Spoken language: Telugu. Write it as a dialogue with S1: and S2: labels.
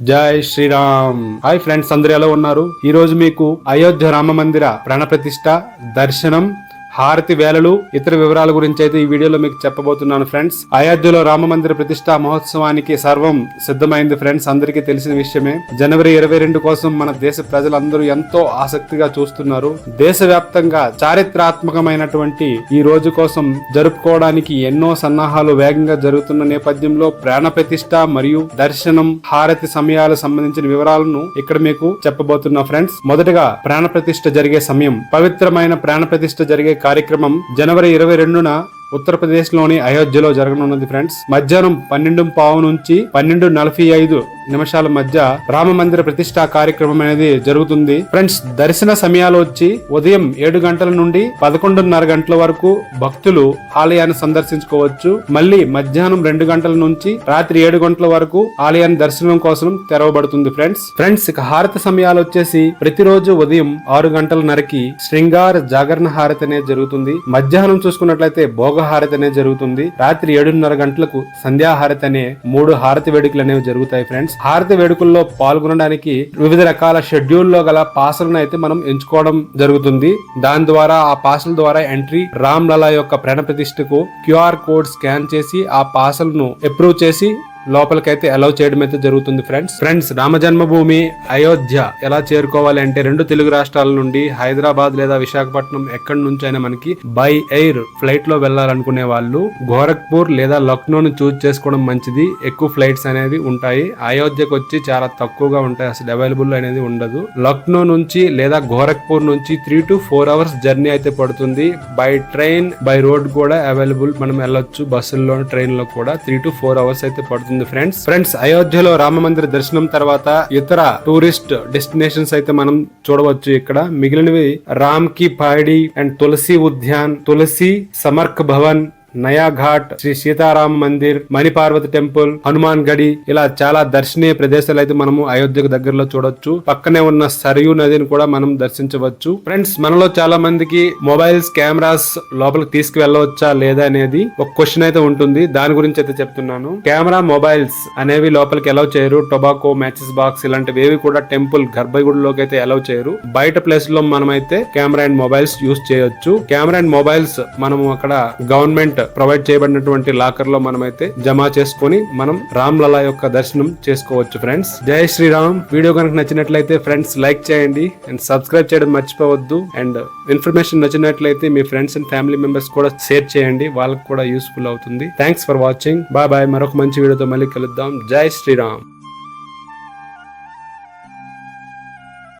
S1: జై శ్రీరామ్. హాయ్ ఫ్రెండ్స్ అందరు ఎలా ఉన్నారు? ఈ రోజు మీకు అయోధ్య రామ మందిర ప్రాణప్రతిష్ఠ దర్శనం హారతి వేలలు ఇతర వివరాల గురించి అయితే ఈ వీడియోలో మీకు చెప్పబోతున్నాను ఫ్రెండ్స్. అయోధ్యలో రామ మందిర ప్రతిష్ఠ మహోత్సవానికి సర్వం సిద్ధమైంది ఫ్రెండ్స్. అందరికీ తెలిసిన విషయమే. జనవరి ఇరవై రెండు కోసం మన దేశ ప్రజలందరూ ఎంతో ఆసక్తిగా చూస్తున్నారు. దేశవ్యాప్తంగా చారిత్రాత్మకమైనటువంటి ఈ రోజు కోసం జరుపుకోవడానికి ఎన్నో సన్నాహాలు వేగంగా జరుగుతున్న నేపథ్యంలో ప్రాణ ప్రతిష్ట మరియు దర్శనం హారతి సమయాలకు సంబంధించిన వివరాలను ఇక్కడ మీకు చెప్పబోతున్నా ఫ్రెండ్స్. మొదటగా ప్రాణ ప్రతిష్ట జరిగే సమయం. పవిత్రమైన ప్రాణ ప్రతిష్ట జరిగే కార్యక్రమం జనవరి ఇరవై రెండున ఉత్తరప్రదేశ్లోని అయోధ్యలో జరగనున్నది ఫ్రెండ్స్ మధ్యాహ్నం పన్నెండు పావు నుంచి పన్నెండు నలభై ఐదు నిమిషాల మధ్య రామ మందిర ప్రతిష్టా కార్యక్రమం అనేది జరుగుతుంది. ఫ్రెండ్స్ దర్శన సమయాలు వచ్చి ఉదయం ఏడు గంటల నుండి పదకొండున్నర గంటల వరకు భక్తులు ఆలయాన్ని సందర్శించుకోవచ్చు. మళ్ళీ మధ్యాహ్నం రెండు గంటల నుంచి రాత్రి ఏడు గంటల వరకు ఆలయాన్ని దర్శనం కోసం తెరవబడుతుంది ఫ్రెండ్స్ ఫ్రెండ్స్ ఇక హారతి సమయాలు వచ్చేసి ప్రతిరోజు ఉదయం ఆరు గంటల నరకి శృంగార జాగరణ హారతి అనేది జరుగుతుంది. మధ్యాహ్నం చూసుకున్నట్లయితే భోగ హారతి అనేది జరుగుతుంది. రాత్రి ఏడున్నర గంటలకు సంధ్యాహారతి అనే మూడు హారతి వేడుకలు అనేవి జరుగుతాయి ఫ్రెండ్స్ హారతి వేడుకల్లో పాల్గొనడానికి వివిధ రకాల షెడ్యూల్లో గల పాసులను అయితే మనం ఎంచుకోవడం జరుగుతుంది. దాని ద్వారా ఆ పాసల ద్వారా ఎంట్రీ రామ్ లలా యొక్క ప్రాణ ప్రతిష్టకు క్యూఆర్ కోడ్ స్కాన్ చేసి ఆ పాసలను అప్రూవ్ చేసి లోపలికైతే అలౌ చేయడం అయితే జరుగుతుంది ఫ్రెండ్స్ ఫ్రెండ్స్ రామ జన్మభూమి అయోధ్య ఎలా చేరుకోవాలి అంటే రెండు తెలుగు రాష్ట్రాల నుండి హైదరాబాద్ లేదా విశాఖపట్నం ఎక్కడి నుంచి అయినా మనకి బై ఎయిర్ ఫ్లైట్లో వెళ్ళాలనుకునే వాళ్ళు గోరఖ్పూర్ లేదా లక్నోను చూజ్ చేసుకోవడం మంచిది. ఎక్కువ ఫ్లైట్స్ అనేవి ఉంటాయి. అయోధ్యకు వచ్చి చాలా తక్కువగా ఉంటాయి. అసలు అవైలబుల్ అనేది ఉండదు. లక్నో నుంచి లేదా గోరఖ్పూర్ నుంచి three to four hours journey అయితే పడుతుంది. బై ట్రైన్ బై రోడ్ కూడా అవైలబుల్ మనం వెళ్ళొచ్చు బస్సుల్లో ట్రైన్లో కూడా త్రీ టు ఫోర్ అవర్స్ అయితే పడుతుంది. ఫ్రెండ్స్ ఫ్రెండ్స్ అయోధ్యలో రామ మందిర దర్శనం తర్వాత ఇతర టూరిస్ట్ డెస్టినేషన్స్ అయితే మనం చూడవచ్చు ఇక్కడ. మిగిలినవి రామ్కి పాడి అండ్ తులసి ఉద్యాన్ తులసి సమర్క్ భవన్ నయాఘాట్ శ్రీ సీతారామ మందిర్ మణిపార్వతి టెంపుల్ హనుమాన్ గడి ఇలా చాలా దర్శనీయ ప్రదేశాలు అయితే మనము అయోధ్యకు దగ్గరలో చూడొచ్చు. పక్కనే ఉన్న సరియు నదిని కూడా మనం దర్శించవచ్చు. ఫ్రెండ్స్ మనలో చాలా మందికి మొబైల్స్ కెమెరాస్ లోపలికి తీసుకువెళ్ళవచ్చా లేదా అనేది ఒక క్వశ్చన్ అయితే ఉంటుంది. దాని గురించి అయితే చెప్తున్నాను. కెమెరా మొబైల్స్ అనేవి లోపలికి ఎలవ్ చేయరు. టొబాకో మ్యాచెస్ బాక్స్ ఇలాంటివి ఏవి కూడా టెంపుల్ గర్భగుడిలోకి అయితే ఎలవ్ చేయరు. బయట ప్లేస్లో మనమైతే కెమెరా అండ్ మొబైల్స్ యూస్ చేయొచ్చు. కెమెరా అండ్ మొబైల్స్ మనము అక్కడ గవర్నమెంట్ ప్రొవైడ్ చేయబడినటువంటి లాకర్లో మనమైతే జమ చేసుకొని మనం రామ్ లలా యొక్క దర్శనం చేసుకోవచ్చు ఫ్రెండ్స్ జై శ్రీరామ్. వీడియో కనుక నచ్చినట్లయితే ఫ్రెండ్స్ లైక్ చేయండి అండ్ సబ్స్క్రైబ్ చేయడం మర్చిపోవద్దు. అండ్ ఇన్ఫర్మేషన్ నచ్చినట్లయితే మీ ఫ్రెండ్స్ అండ్ ఫ్యామిలీ మెంబర్స్ కూడా షేర్ చేయండి. వాళ్ళకి కూడా యూస్ఫుల్ అవుతుంది. Thanks for watching bye bye మరొక మంచి వీడియోతో మళ్ళీ కలుద్దాం. జై శ్రీరామ్.